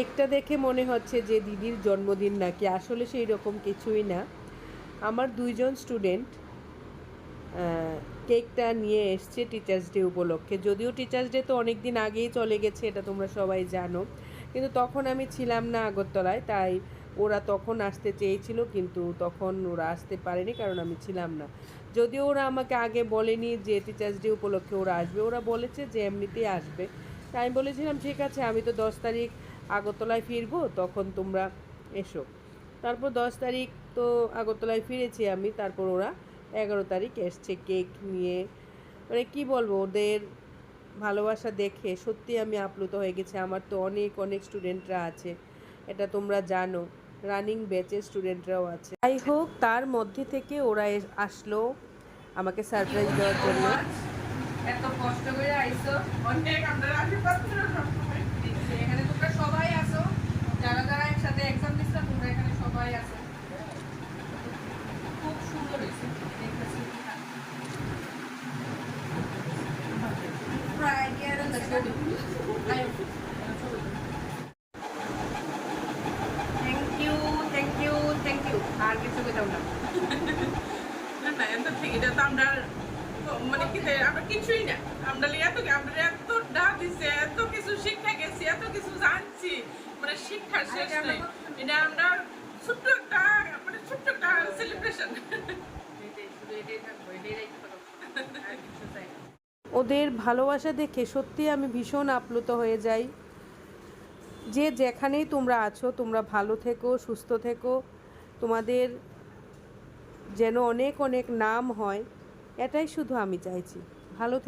কেকটা দেখে মনে হচ্ছে যে দিদির জন্মদিন নাকি, আসলে সেই রকম কিছুই না। আমার দুইজন স্টুডেন্ট কেকটা নিয়ে এসছে টিচার্স ডে উপলক্ষে। যদিও টিচার্স ডে তো অনেক দিন আগেই চলে গেছে, এটা তোমরা সবাই জানো। কিন্তু তখন আমি ছিলাম না আগরতলায়, তাই ওরা তখন আসতে চেয়েছিল, কিন্তু তখন ওরা আসতে পারেনি কারণ আমি ছিলাম না। যদিও ওরা আমাকে আগে বলেনি যে টিচার্স ডে উপলক্ষে ওরা আসবে, ওরা বলেছে যে এমনিতেই আসবে। তাই আমি বলেছিলাম, ঠিক আছে, আমি তো দশ তারিখ আগরতলায় ফিরবো, তখন তোমরা এসো। তারপর দশ তারিখ তো আগরতলায় ফিরেছি আমি, তারপর ওরা এগারো তারিখ এসছে কেক নিয়ে। মানে কি বলব, ওদের ভালোবাসা দেখে সত্যি আমি আপ্লুত হয়ে গেছি। আমার তো অনেক অনেক স্টুডেন্টরা আছে, এটা তোমরা জানো, রানিং ব্যাচের স্টুডেন্টরাও আছে। যাই হোক, তার মধ্যে থেকে ওরা আসলো আমাকে সারপ্রাইজ দেওয়ার জন্য। এত কষ্ট করে আইছো অনেক আমরা সবাই আছো খুব সুন্দর হয়েছে দেখতেছি। পুরা idea টা দেখো। আয়ো। Thank you, thank you, thank you. আর কিছু কোথাও না না না এত ঠিক এটা তো আমরা মানে কি তে- আমরা কিছুই না আমরা এত আমরা এত ডা দিছে এত কিছু শিক্ষা গেছি এত কিছু জানছি মানে শিক্ষার শেষ আরে আমরা নেই এটা আমরা ওদের ভালোবাসা দেখে সত্যি আমি ভীষণ আপ্লুত হয়ে যাই। যে যেখানেই তোমরা আছো, তোমরা ভালো থেকো, সুস্থ থেকো। তোমাদের যেন অনেক অনেক নাম হয়, এটাই শুধু আমি চাইছি। ভালো